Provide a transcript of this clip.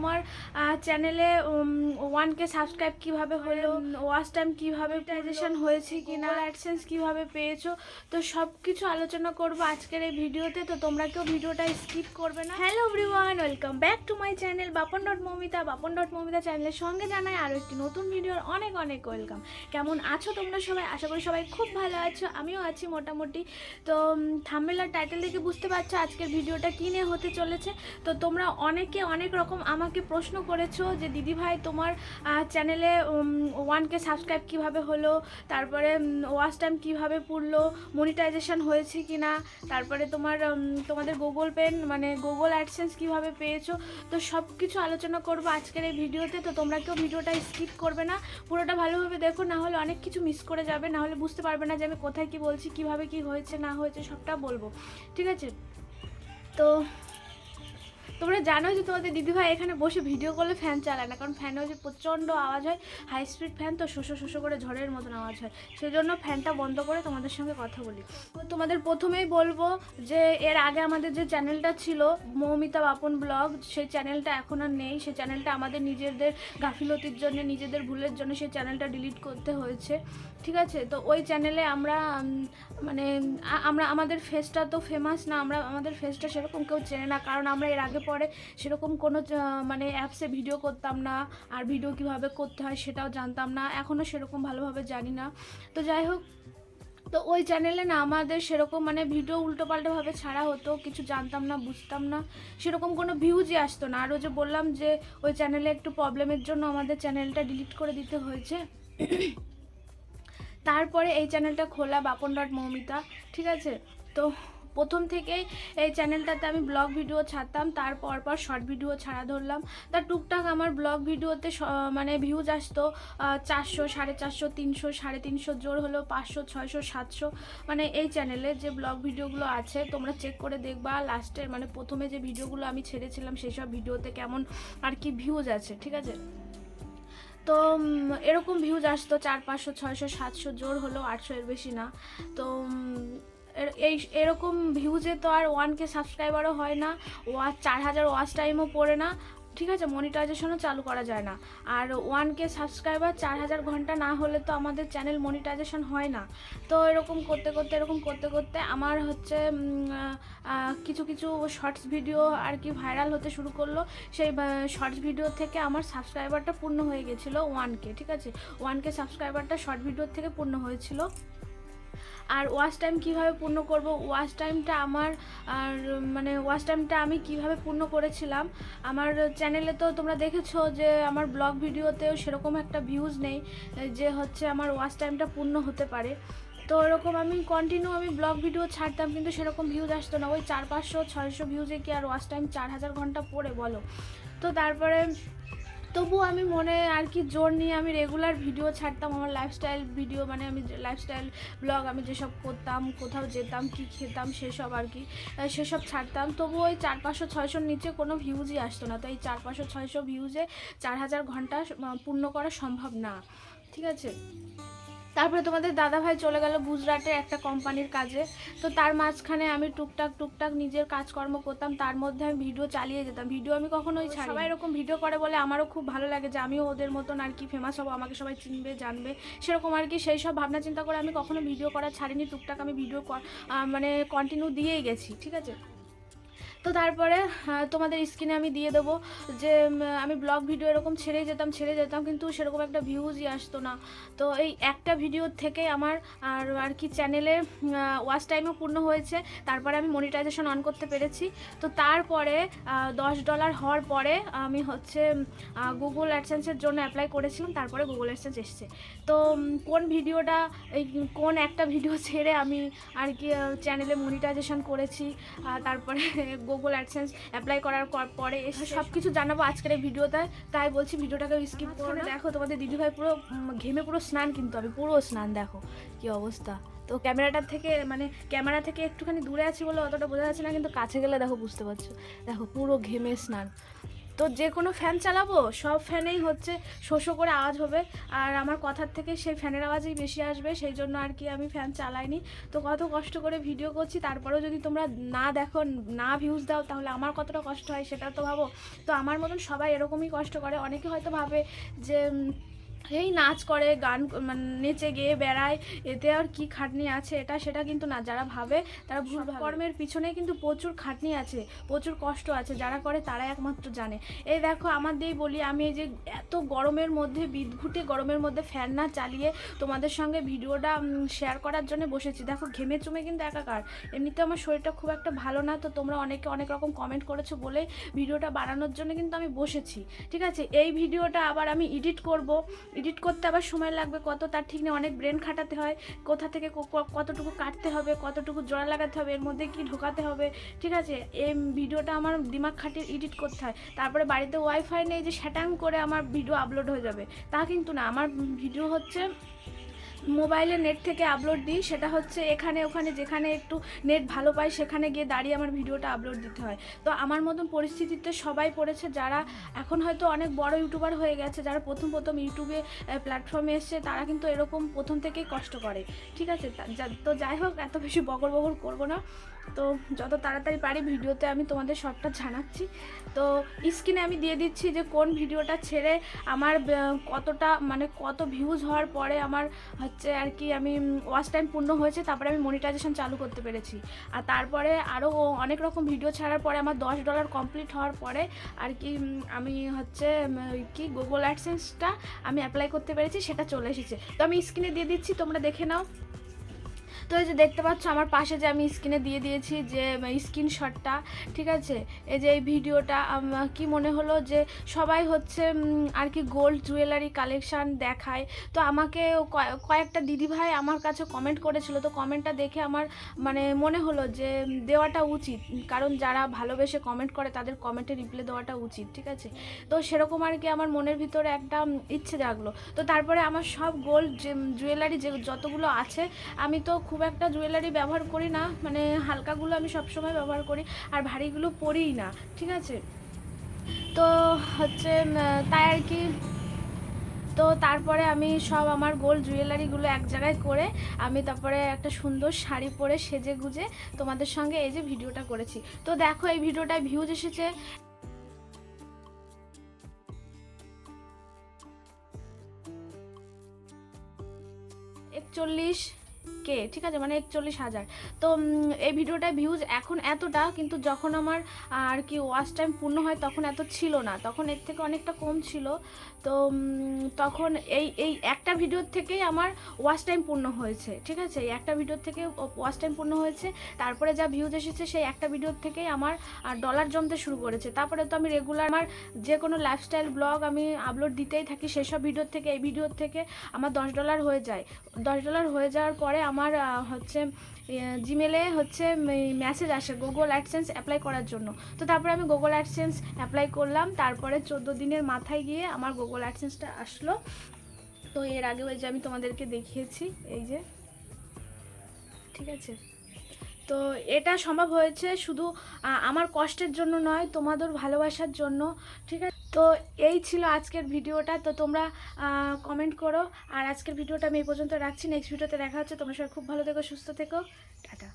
তোমার চ্যানেলে ওয়ান কে সাবস্ক্রাইব কীভাবে হলো ওয়াচ টাইম কীভাবে প্রাইজেশন হয়েছে কিনা অ্যাডসেন্স কীভাবে পেয়েছ তো সব কিছু আলোচনা করব আজকের এই ভিডিওতে তো তোমরা কেউ ভিডিওটা স্কিপ করবে না। Hello everyone welcome back to my channel Bapan dot Momita Bapan dot Momita চ্যানেলের সঙ্গে জানাই আরও একটি নতুন ভিডিওর অনেক অনেক ওয়েলকাম কেমন আছো তোমরা সবাই? আশা করি সবাই খুব ভালো আছো আমিও আছি মোটামুটি। তো থাম্বেলার টাইটেল দেখে বুঝতে পারছ আজকের ভিডিওটা কী নিয়ে হতে চলেছে। তো তোমরা অনেকে অনেক রকম আমাকে প্রশ্ন করেছ যে দিদি ভাই তোমার চ্যানেলে ওয়ানকে সাবস্ক্রাইব কীভাবে হলো? তারপরে ওয়াচ টাইম কীভাবে পড়ল? মনিটাইজেশন হয়েছে কি না তারপরে তোমার তোমাদের গুগল পেন মানে গুগল অ্যাডসেন্স কীভাবে পেয়েছ? তো সব কিছু আলোচনা করব আজকের এই ভিডিওতে। তো তোমরা কেউ ভিডিওটা স্কিপ করবে না। পুরোটা ভালোভাবে দেখো, না হলে অনেক কিছু মিস করে যাবে। না হলে বুঝতে পারবে না যে, আমি কোথায় কি বলছি, কীভাবে কি হয়েছে, না হয়েছে, সবটা বলব। ঠিক আছে? তো তোমরা জানো যে তোমাদের দিদিভাই এখানে বসে ভিডিও করলে ফ্যান চালায় না, কারণ ফ্যানে যে প্রচণ্ড আওয়াজ হয় হাই স্পিড ফ্যান তো শোষো শোষো করে ঝড়ের মতন আওয়াজ হয়। সেই জন্য ফ্যানটা বন্ধ করে তোমাদের সঙ্গে কথা বলি। তোমাদের প্রথমেই বলব যে, এর আগে আমাদের যে চ্যানেলটা ছিল, মৌমিতা বাপন ব্লগ সেই চ্যানেলটা এখন আর নেই। সেই চ্যানেলটা আমাদের নিজেদের গাফিলতির জন্য, নিজেদের ভুলের জন্য সেই চ্যানেলটা ডিলিট করতে হয়েছে। ঠিক আছে? তো ওই চ্যানেলে আমরা মানে আমরা, আমাদের ফেসটা তো ফেমাস না, আমরা, আমাদের ফেসটা সেরকম কেউ চেনে না, কারণ আমরা এর আগে পরে সেরকম কোনো মানে অ্যাপসে ভিডিও করতাম না, আর ভিডিও কীভাবে করতে হয় সেটাও জানতাম না এখনও সেরকম ভালোভাবে জানি না। তো যাই হোক, তো ওই চ্যানেলে না আমাদের সেরকম মানে ভিডিও উল্টোপাল্টোভাবে ছাড়া হতো, কিছু জানতাম না, বুঝতাম না, সেরকম কোনো ভিউজই আসতো না। আরও যে বললাম যে ওই চ্যানেলে একটু প্রবলেমের জন্য আমাদের চ্যানেলটা ডিলিট করে দিতে হয়েছে। তারপরে এই চ্যানেলটা খোলা বাপন ডট মৌমিতা, ঠিক আছে? তো প্রথম থেকেই এই চ্যানেলটাতে আমি ব্লগ ভিডিও ছাড়তাম তারপর পর শর্ট ভিডিও ছাড়া ধরলাম। তার টুকটাক আমার ব্লগ ভিডিওতে মানে ভিউজ আসতো চারশো, সাড়ে চারশো, তিনশো, সাড়ে তিনশো, জোর হলো পাঁচশো, ছয়শো, সাতশো। মানে এই চ্যানেলে যে ব্লগ ভিডিওগুলো আছে, তোমরা চেক করে দেখবা লাস্টের মানে প্রথমে যে ভিডিওগুলো আমি ছেড়েছিলাম, সেই সব ভিডিওতে কেমন আর কি ভিউজ আছে, ঠিক আছে? তো এরকম ভিউজ আসতো, চার পাঁচশো, ছয়শো, সাতশো, জোর হলো আটশো এর বেশি না। তো এই এরকম ভিউজে তো আর ওয়ান কে সাবস্ক্রাইবারও হয় না। ওয়াচ চার হাজার ওয়াচ টাইমও পড়ে না। ঠিক আছে? মনিটাইজেশনও চালু করা যায় না। আর ওয়ান কে সাবস্ক্রাইবার চার হাজার ঘণ্টা না হলে তো আমাদের চ্যানেল মনিটাইজেশন হয় না। তো এরকম করতে করতে, এরকম করতে করতে আমার হচ্ছে কিছু কিছু শর্টস ভিডিও আর কি ভাইরাল হতে শুরু করল। সেই শর্টস ভিডিও থেকে আমার সাবস্ক্রাইবারটা পূর্ণ হয়ে গেছিল ওয়ান কে ঠিক আছে? ওয়ান কে সাবস্ক্রাইবারটা শর্ট ভিডিওর থেকে পূর্ণ হয়েছিল। আর ওয়াচ টাইম কীভাবে পূর্ণ করব? ওয়াচ টাইমটা আমার, আর মানে ওয়াচ টাইমটা আমি কীভাবে পূর্ণ করেছিলাম? আমার চ্যানেলে তো তোমরা দেখেছ যে, আমার ব্লগ ভিডিওতেও সেরকম একটা ভিউজ নেই, যে হচ্ছে আমার ওয়াচ টাইমটা পূর্ণ হতে পারে। তো ওরকম আমি কন্টিনিউ আমি ব্লগ ভিডিও ছাড়তাম, কিন্তু সেরকম ভিউজ আসতো না। ওই চার পাঁচশো, ছয়শো ভিউজে কি আর ওয়াচ টাইম চার হাজার ঘণ্টা পড়ে বলো? তো তারপরে তবু আমি মনে আর কি জোর নিয়ে আমি রেগুলার ভিডিও ছাড়তাম, আমার লাইফস্টাইল ভিডিও মানে আমি লাইফস্টাইল ব্লগ আমি যেসব করতাম, কোথাও যেতাম, কি খেতাম সেসব আর কি সেসব ছাড়তাম। তবু ওই চার পাঁচশো ছয়শোর নিচে কোনো ভিউজই আসতো না। তো এই চার পাঁচশো ছয়শো ভিউজে চার হাজার ঘণ্টা পূর্ণ করা সম্ভব না। ঠিক আছে? তারপরে তোমাদের দাদা ভাই চলে গেল গুজরাটে একটা কোম্পানির কাজে। তো তার মাঝখানে আমি টুকটাক টুকটাক নিজের কাজকর্ম করতাম তার মধ্যে আমি ভিডিও চালিয়ে যেতাম। ভিডিও আমি কখনোই ছাড়ি সবাই এরকম ভিডিও করে বলে আমারও খুব ভালো লাগে যে আমিও ওদের মতন আর কি ফেমাস হব আমাকে সবাই চিনবে জানবে। সেরকম আর কি সেই সব ভাবনা চিন্তা করে আমি কখনো ভিডিও করা ছাড়িনি টুকটাক আমি ভিডিও মানে কন্টিনিউ দিয়েই গেছি ঠিক আছে? তো তারপরে তোমাদের স্ক্রিনে আমি দিয়ে দেবো যে আমি ব্লগ ভিডিও এরকম ছেড়ে যেতাম ছেড়ে যেতাম, কিন্তু সেরকম একটা ভিউজই আসতো না। তো এই একটা ভিডিওর থেকে আমার আর আর কি চ্যানেলে ওয়াচ টাইমও পূর্ণ হয়েছে। তারপরে আমি মনিটাইজেশন অন করতে পেরেছি। তো তারপরে দশ ডলার হওয়ার পরে আমি হচ্ছে গুগল অ্যাডসেন্সের জন্য অ্যাপ্লাই করেছিলাম। তারপরে গুগল অ্যাডসেন্স এসছে। তো কোন ভিডিওটা, এই কোন একটা ভিডিও ছেড়ে আমি আর কি চ্যানেলে মনিটাইজেশন করেছি তারপরে গুগল অ্যাডসেন্স অ্যাপ্লাই করার পর- সব কিছু জানাব আজকের এই ভিডিওতে। তাই বলছি ভিডিওটাকে স্কিপ করে। দেখো তোমাদের দিদিভাই পুরো ঘেমে পুরো স্নান কিন্তু আমি পুরো স্নান দেখো কি অবস্থা। তো ক্যামেরাটার থেকে মানে ক্যামেরা থেকে একটুখানি দূরে আছি বলে অতটা বোঝা যাচ্ছে না কিন্তু কাছে গেলে দেখো বুঝতে পারছ। দেখো পুরো ঘেমে স্নান। তো যে কোনো ফ্যান চালাবো, সব ফ্যানেই হচ্ছে শোষো করে আওয়াজ হবে। আর আমার কথার থেকে সেই ফ্যানের আওয়াজই বেশি আসবে, সেই জন্য আর কি আমি ফ্যান চালাইনি। তো কত কষ্ট করে ভিডিও করছি, তারপরেও যদি তোমরা না দেখো, না ভিউজ দাও, তাহলে আমার কতটা কষ্ট হয় সেটা তো ভাবো। তো আমার মতন সবাই এরকমই কষ্ট করে। অনেকে হয়তো ভাবে যে এই নাচ করে গান মানে নেচে গেয়ে বেড়ায় এতে আর কি খাটনি আছে এটা সেটা কিন্তু না যারা ভাবে তারা ভুল কর্মের পিছনে কিন্তু প্রচুর খাটনি আছে প্রচুর কষ্ট আছে যারা করে তারা একমাত্র জানে। এই দেখো আমার দিয়েই বলি আমি এই যে এত গরমের মধ্যে বিদঘুটে গরমের মধ্যে ফ্যান না চালিয়ে তোমাদের সঙ্গে ভিডিওটা শেয়ার করার জন্য বসেছি। দেখো ঘেমে চুমে কিন্তু একাকার। এমনিতে আমার শরীরটা খুব একটা ভালো না তো তোমরা অনেকে অনেক রকম কমেন্ট করেছ বলে ভিডিওটা বানানোর জন্য কিন্তু আমি বসেছি। ঠিক আছে এই ভিডিওটা আবার আমি এডিট করব। এডিট করতে আবার সময় লাগবে, কত তার ঠিক নেই, অনেক ব্রেন খাটাতে হয়, কোথা থেকে কতটুকু কাটতে হবে, কতটুকু জোড়া লাগাতে হবে, এর মধ্যে কি ঢোকাতে হবে, ঠিক আছে? এই ভিডিওটা আমার দিমাগ খাটিয়ে এডিট করতে হয়। তারপরে বাড়িতে ওয়াইফাই নেই যে শ্যাটাং করে আমার ভিডিও আপলোড হয়ে যাবে। তা কিন্তু না, আমার ভিডিও হচ্ছে মোবাইলে নেট থেকে আপলোড দিই, সেটা হচ্ছে এখানে ওখানে যেখানে একটু নেট ভালো পাই, সেখানে গিয়ে দাঁড়িয়ে আমার ভিডিওটা আপলোড দিতে হয়। তো আমার মতন পরিস্থিতিতে সবাই পড়েছে যারা এখন হয়তো অনেক বড় ইউটিউবার হয়ে গেছে, যারা প্রথম প্রথম ইউটিউবে প্ল্যাটফর্মে এসছে তারা কিন্তু এরকম প্রথম থেকেই কষ্ট করে। ঠিক আছে? তো যাই হোক, এত বেশি বগর বগর করব না। তো যত তাড়াতাড়ি পারি ভিডিওতে আমি তোমাদের সবটা জানাচ্ছি। তো স্ক্রিনে আমি দিয়ে দিচ্ছি যে কোন ভিডিওটা ছেড়ে আমার কতটা মানে কত ভিউজ হওয়ার পরে আমার হচ্ছে আর কি আমি ওয়াচ টাইম পূর্ণ হয়েছে, তারপরে আমি মনিটাইজেশন চালু করতে পেরেছি। আর তারপরে আরও অনেক রকম ভিডিও ছাড়ার পরে আমার দশ ডলার কমপ্লিট হওয়ার পরে আর কি আমি হচ্ছে কি গুগল অ্যাডসেন্সটা আমি অ্যাপ্লাই করতে পেরেছি, সেটা চলে এসেছে। তো আমি স্ক্রিনে দিয়ে দিচ্ছি, তোমরা দেখে নাও। তো এই যে দেখতে পাচ্ছ আমার পাশে যে আমি স্ক্রিনে দিয়ে দিয়েছি যে স্ক্রিনশটটা, ঠিক আছে? এই যে এই ভিডিওটা কি মনে হলো যে সবাই হচ্ছে আর কি গোল্ড জুয়েলারি কালেকশান দেখায়। তো আমাকে কয়- কয়েকটা দিদিভাই আমার কাছে কমেন্ট করেছিল। তো কমেন্টটা দেখে আমার মানে মনে হলো যে দেওয়াটা উচিত। কারণ যারা ভালোবেসে কমেন্ট করে তাদের কমেন্টে রিপ্লাই দেওয়াটা উচিত, ঠিক আছে? তো সেরকম আর কি আমার মনের ভিতরে একটা ইচ্ছে জাগলো। তো তারপরে আমার সব গোল্ড জুয়েলারি যে যতগুলো আছে, আমি তো খুব একটা জুয়েলারি ব্যবহার করি না মানে হালকাগুলো আমি সবসময় ব্যবহার করি, আর ভারীগুলো পরিই না, ঠিক আছে? তো হচ্ছে তাই আর কি। তো তারপরে আমি সব আমার গোল্ড জুয়েলারিগুলো এক জায়গায় করে আমি তারপরে একটা সুন্দর শাড়ি পরে সেজে গুজে তোমাদের সঙ্গে এই যে ভিডিওটা করেছি। তো দেখো, এই ভিডিওটায় ভিউজ এসেছে। একচল্লিশ। কে? ঠিক আছে মানে একচল্লিশ হাজার। তো এই ভিডিওটায় ভিউজ এখন এতটা, কিন্তু যখন আমার, আর কি ওয়াচ টাইম পূর্ণ হয় তখন এত ছিল না। তখন এর থেকে অনেকটা কম ছিল। তো তখন এই এই একটা ভিডিওর থেকেই আমার ওয়াচ টাইম পূর্ণ হয়েছে। ঠিক আছে, এই একটা ভিডিওর থেকে ওয়াচ টাইম পূর্ণ হয়েছে। তারপরে যা ভিউজ এসেছে, সেই একটা ভিডিওর থেকেই আমার ডলার জমতে শুরু করেছে। তারপরে তো আমি রেগুলার আমার যে কোনো লাইফস্টাইল ব্লগ আমি আপলোড দিতেই থাকি, সেসব ভিডিওর থেকে, এই ভিডিওর থেকে আমার দশ ডলার হয়ে যায়। দশ ডলার হয়ে যাওয়ার পরে আমার হচ্ছে জিমেলে হচ্ছে মেসেজ আসে গুগল অ্যাডসেন্স অ্যাপ্লাই করার জন্য। তো তারপরে আমি গুগল অ্যাডসেন্স অ্যাপ্লাই করলাম, তারপরে চোদ্দ দিনের মাথায় গিয়ে আমার গুগল অ্যাডসেন্সটা আসলো। তো এর আগে ওই যে আমি তোমাদেরকে দেখিয়েছি, এই যে। ঠিক আছে? তো এটা সম্ভব হয়েছে শুধু আমার কষ্টের জন্য নয়, তোমাদের ভালোবাসার জন্য। ঠিক আছে? তো এই ছিল আজকের ভিডিওটা। তো তোমরা কমেন্ট করো। আর আজকের ভিডিওটা আমি এই পর্যন্ত রাখছি। নেক্সট ভিডিওতে দেখা হচ্ছে। তোমরা সবাই খুব ভালো থেকো, সুস্থ থেকো। টাটা।